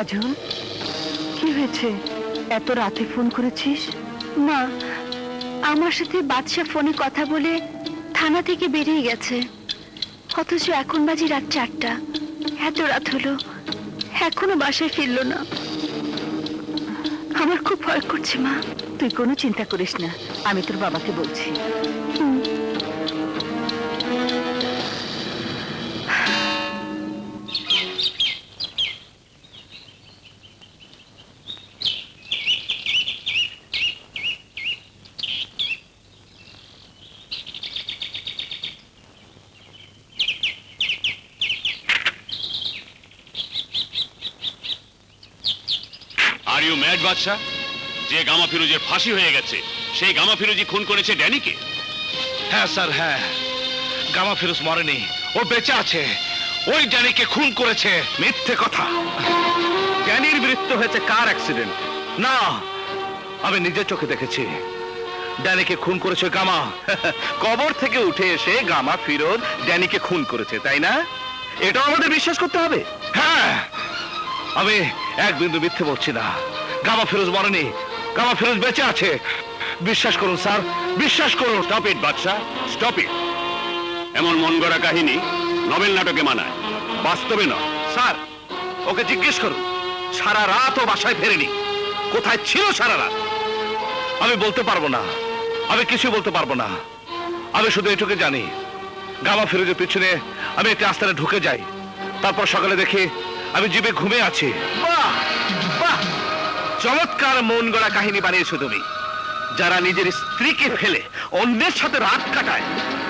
কাজল কি হয়েছে? এত রাতে ফোন করেছিস? মা আমার সাথে বাদশা ফোনে কথা বলে থানা থেকে বেরিয়ে গেছে। অথচ এখন বাজি রাত চারটা। এত রাত হলো এখনও বাসায় ফিরলো না। আমার খুব ভয় করছে মা। তুই কোনো চিন্তা করিস না আমি তোর বাবাকে বলছি। ম্যাড বাদশা যে গামা ফিরোজের ফাঁসি হয়ে গেছে, সেই গামা ফিরোজি খুন করেছে ড্যানিকে? হ্যাঁ স্যার হ্যাঁ। গামা ফিরোজ মরেনি, ও বেঁচে আছে। ওই ড্যানিকে খুন করেছে মিথ্যে কথা। ড্যানির মৃত্যু হয়েছে কার অ্যাক্সিডেন্ট? না, আমি নিজের চোখে দেখেছি। ড্যানিকে খুন করেছে গামা। কবর থেকে উঠে এসে গামা ফিরোজ ড্যানিকে খুন করেছে, তাই না? এটাও আমাদের বিশ্বাস করতে হবে। হ্যাঁ আমি এক বিন্দু মিথ্যে বলছি না। গামা ফিরোজ মরেনি গামা ফিরোজ বেঁচে আছে। বিশ্বাস করুন, স্যার, বিশ্বাস করুন। Stop it Badsha stop it এমন মন গড়া কাহিনী নভেল নাটকে মানায়, বাস্তবে নয়। স্যার, ওকে জিজ্ঞেস করুন, সারা রাত ও বাসায় ফেরেনি। কোথায় ছিল সারা রাত? আমি বলতে পারব না। আমি কিছু বলতে পারব না। আমি শুধু এটুকু জানি গামা ফিরোজের পিছনে আমি একটি আস্থানে ঢুকে যাই। তারপর সকালে দেখি আমি জীবে ঘুমে আছি। চমৎকার মন গড়া কাহিনী বানিয়েছো তুমি। যারা নিজের স্ত্রীকে ফেলে অন্যের সাথে রাত কাটায়,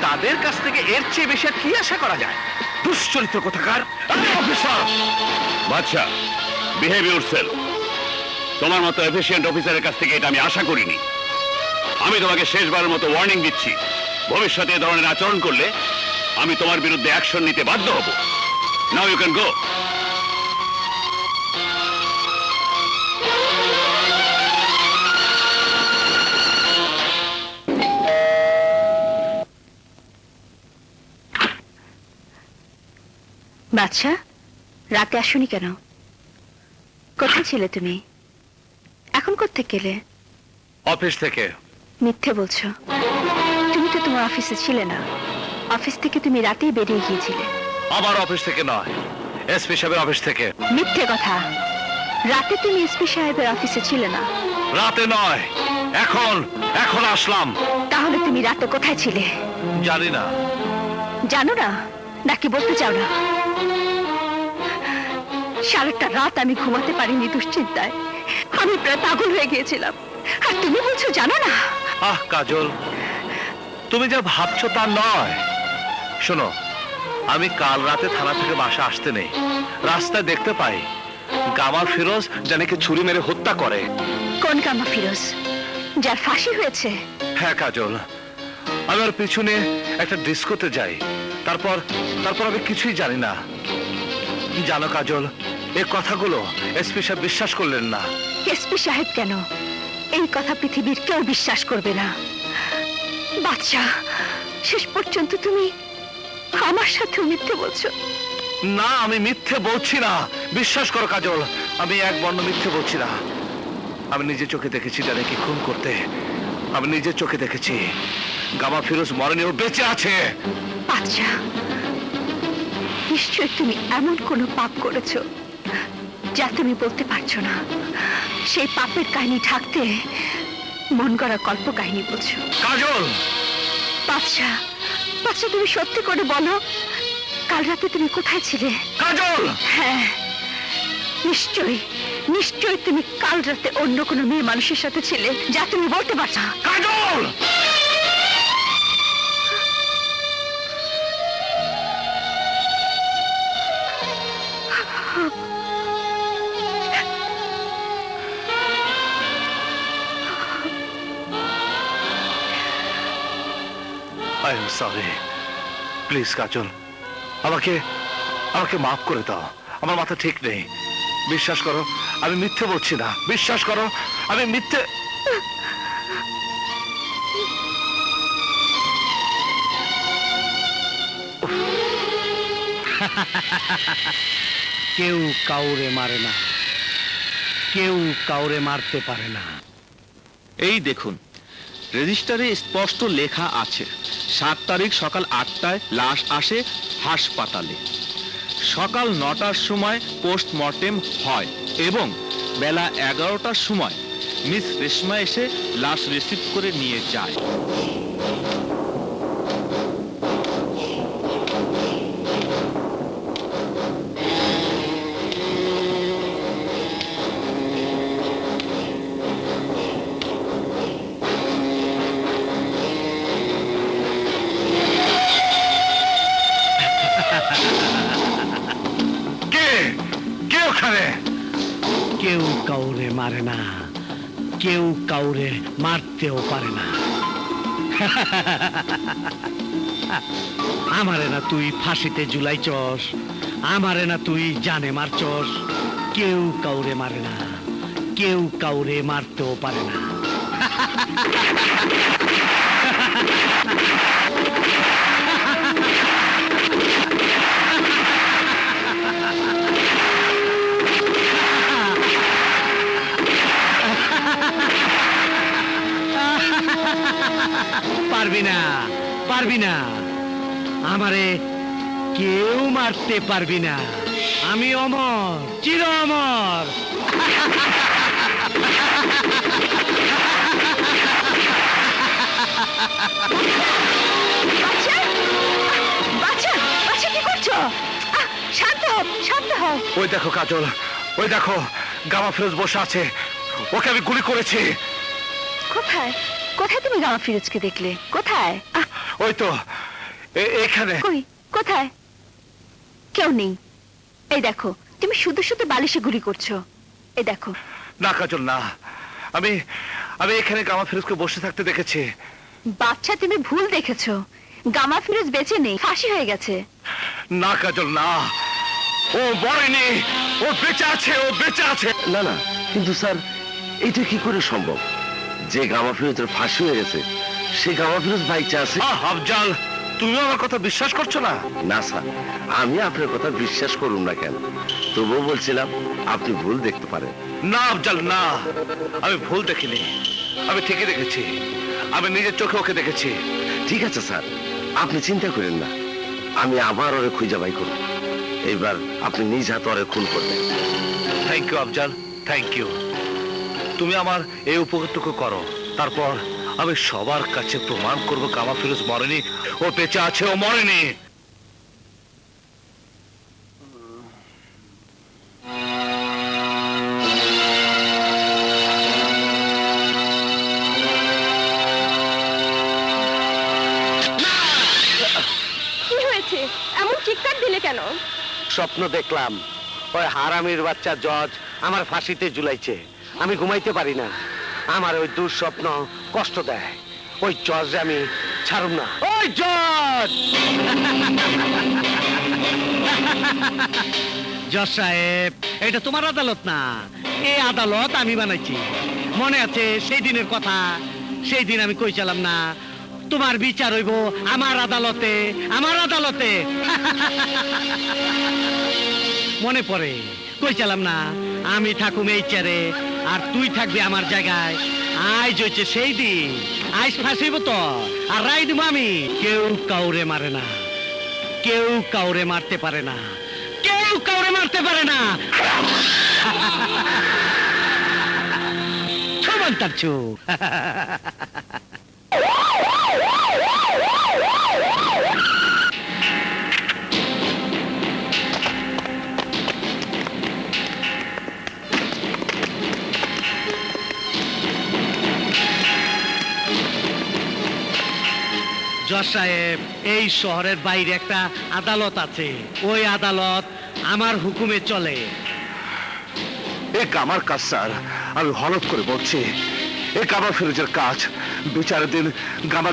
তাদের কাছ থেকে এর চেয়ে বেশি কি আশা করা যায়? দুশ্চরিত্র কোথাকার? বিহেভ তোমার মতো এফিসিয়েন্ট অফিসারের কাছ থেকে এটা আমি আশা করিনি। আমি তোমাকে শেষবারের মতো ওয়ার্নিং দিচ্ছি। ভবিষ্যতে এ ধরনের আচরণ করলে আমি তোমার বিরুদ্ধে অ্যাকশন নিতে বাধ্য হব। নাও ইউ ক্যান গো বাদশা রাতে আসুনি কেন? কোথায় ছিলে তুমি? এখন কোথেকে গেলে অফিস থেকে। মিথ্যে বলছো। তুমি তো তোমার অফিসে ছিলে না। অফিস থেকে তুমি রাতেই বেরিয়ে গিয়েছিলে। আমার অফিস থেকে নয় এসপি সাহেবের অফিস থেকে। মিথ্যে কথা। রাতে তুমি এসপি সাহেবের অফিসে ছিলে না। রাতে নয় এখন এখন আসলাম। তাহলে তুমি রাতে কোথায় ছিলে? জানি না। জানো না? নাকি বলতে চাও না? সারাটা রাত আমি ঘুমাতে পারিনি দুশ্চিন্তায়। আমি প্রায় পাগল হয়ে গিয়েছিলাম। আর তুমি বলছো জানো না? আহ কাজল তুমি যা ভাবছ তা নয়। শোনো আমি কাল রাতে থানা থেকে বাসা আসতে নেই। রাস্তায় দেখতে পাই গামাল ফিরোজ জানিকে ছুরি মেরে হত্যা করে। কোন কামা ফিরোজ? যার ফাঁসি হয়েছে? হ্যাঁ কাজল আমি ওর পিছনে একটা ডিস্কোতে যাই। তারপর তারপর আমি কিছুই জানি না। জানো কাজল? এই কথাগুলো এসপি সাহেব বিশ্বাস করলেন না। এসপি সাহেব কেন? এই কথা পৃথিবীর কেউ বিশ্বাস করবে না। বাচ্চা শেষ পর্যন্ত তুমি আমার সাথে মিথ্যে বলছো। না আমি মিথ্যে বলছি না। বিশ্বাস করো কাজল আমি এক বর্ণ মিথ্যে বলছি না। আমি নিজে চোখে দেখেছি জানেকে খুন করতে। আমি নিজে চোখে দেখেছি গামা ফিরোজ মরেনি ও বেঁচে আছে। বাচ্চা নিশ্চয় তুমি এমন কোনো পাপ করেছ যা তুমি বলতে পারছ না সেই পাপের কাহিনী ঢাকতে মন গড়া কল্প কাহিনী বলছো। কাজল! বাচ্চা বাচ্চা তুমি সত্যি করে বলো কাল রাতে তুমি কোথায় ছিলে? কাজল! হ্যাঁ নিশ্চয়ই নিশ্চয়ই তুমি কাল রাতে অন্য কোনো মেয়ে মানুষের সাথে ছিলে যা তুমি বলতে পারছ না। Kajal! I am sorry please Kajal আমাকে আমাকে মাফ করে দাও। আমার মাথা ঠিক নেই। বিশ্বাস করো আমি মিথ্যে বলছি না। বিশ্বাস করো আমি মিথ্যে কেউ কাউরে মারে না। কেউ কাউরে মারতে পারে না। এই দেখুন রেজিস্টারে স্পষ্ট লেখা আছে। সাত তারিখ সকাল আটটায় লাশ আসে হাসপাতালে। সকাল নটার সময় পোস্টমর্টেম হয় এবং বেলা এগারোটার সময় মিস রেশমা এসে লাশ রিসিভ করে নিয়ে যায়। কেউ কাউরে মারে না, কেউ কাউরে মারতেও পারে না। আমারে না তুই ফাঁসিতে জুলাই চস, আমারে না তুই জানে মারছস কেউ কাউরে মারে না, কেউ কাউরে মারতেও পারে না। আমারে কেউ মারতে পারবি না। আমি অমর চির অমর। বাচ্চা বাচ্চা বাচ্চা কি করছ? আহ, শান্ত হও শান্ত হও। ওই দেখো কাজল ওই দেখো গামা ফিরোজ বসে আছে। ওকে আমি গুলি করেছি। কোথায়? কোথায় তুমি গামা ফিরোজকে দেখলে? কোথায়? আহ, ওই তো এখানে। কই? কোথায়? কেউ নেই। এই দেখো তুমি শুধু শুধু বালিশে গুলি করছ। এই দেখো। না কাজল না। আমি আমি এখানে গামা ফিরোজকে বসে থাকতে দেখেছি। বাচ্চা তুমি ভুল দেখেছ। গামা ফিরোজ বেঁচে নেই ফাঁসি হয়ে গেছে। না কাজল না। ও মরেনি ও বেঁচে আছে ও বেঁচে আছে। না না কিন্তু স্যার এটা কি করে সম্ভব? যে গামা ফিরোজের ফাঁসি হয়ে গেছে সে গামা ফিরোজ বাইচে আছে আহ, আফজাল তুমি আমার কথা বিশ্বাস করছ না? না স্যার। আমি আপনার কথা বিশ্বাস করুন না কেন? তবুও বলছিলাম আপনি ভুল দেখতে পারেন। না আফজাল না। আমি ভুল দেখিনি। আমি ঠিকই দেখেছি। আমি নিজের চোখে ওকে দেখেছি। ঠিক আছে স্যার। আপনি চিন্তা করেন না। আমি আবার ওরে খুঁজে বাই করব এইবার আপনি নিজ হাতে ওরে খুন করবেন। Thank you Afzal. Thank you তুমি আমার এই উপকারটুকু করো। তারপর আমি সবার কাছে প্রমাণ করব কামা ফিরোজ মরেনি। ও বেঁচে আছে ও মরেনি। এমন চিৎকার দিলে কেন? স্বপ্ন দেখলাম। ওই হারামির বাচ্চা জজ আমার ফাঁসিতে ঝুলাইছে। আমি ঘুমাইতে পারি না। আমার ওই দুঃস্বপ্ন কষ্ট দেয়। ওই জজ আমি ছাড়ুম না। ওই জজ! জজ সাহেব, এটা তোমার আদালত না। এই আদালত আমি বানাইছি। মনে আছে সেই দিনের কথা? সেই দিন আমি কইছিলাম না? তোমার বিচার হইব আমার আদালতে আমার আদালতে। মনে পড়ে কইছিলাম না? আমি থাকুম এই চেয়ারে আর তুই থাকবি আমার জায়গায়। আজ হচ্ছে সেই দিন। আজ ফাঁসিব তো। আর রাই দিব আমি। কেউ কাউরে মারে না। কেউ কাউরে মারতে পারে না। কেউ কাউরে মারতে পারে না। তার সাহেব এই শহরের বাইরে একটা আদালত আছে। ওই আদালত আমার হুকুমে চলে। এ কামার কাজ স্যার। আমি হলত করে বলছি এ কামার ফিরোজের কাজ। বিচারের দিন গামা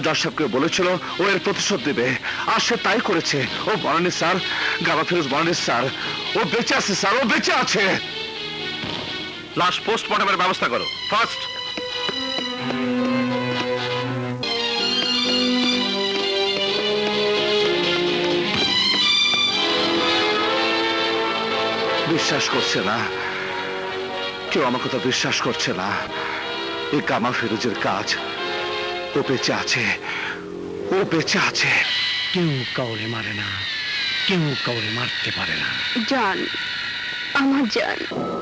বলেছিল ও এর প্রতিশোধ দেবে। আর সে তাই করেছে। ও বলেনি স্যার। গামা ফিরোজ বলেনি স্যার। ও বেঁচে আছে স্যার। ও বেঁচে আছে। লাশ পোস্টমর্টমের ব্যবস্থা করো। ফার্স্ট বিশ্বাস করছে না। কেউ আমার কথা বিশ্বাস করছে না। এই কামা ফিরোজের কাজ ও বেঁচে আছে। ও বেঁচে আছে। কেউ কাউরে মারে না। কেউ কাউরে মারতে পারে না। জান, আমার জান।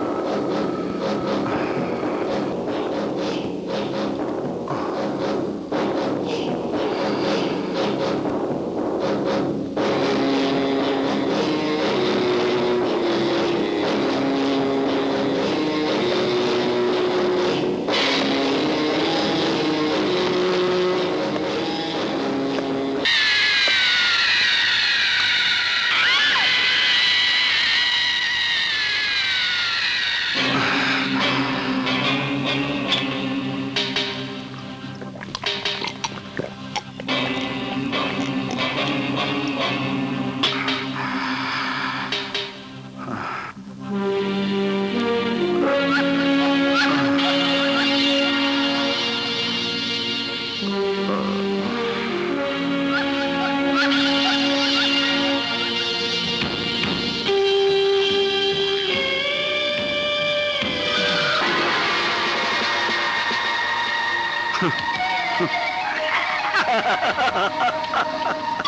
ha ha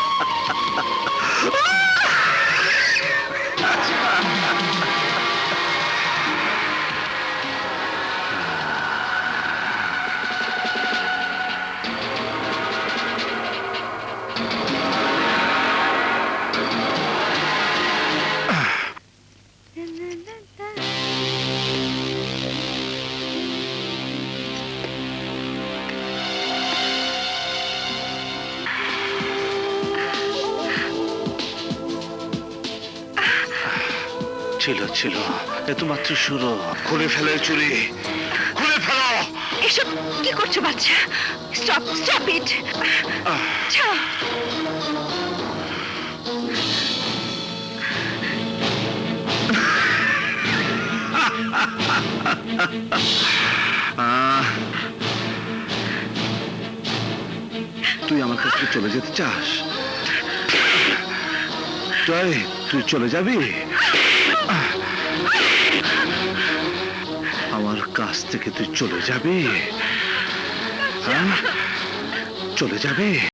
ছিল ছিল। এ তো মাত্র শুরু। খুলে ফেলে চুরি। খুলে ফেলো। এসব কি করছ বাচ্চা? স্টপ স্টপ ইট ছাড়ো। তুই আমার কাছ থেকে চলে যেতে চাস? জয় তুই চলে যাবি? কাছ থেকে তুই চলে যাবে হ্যাঁ? চলে যাবি?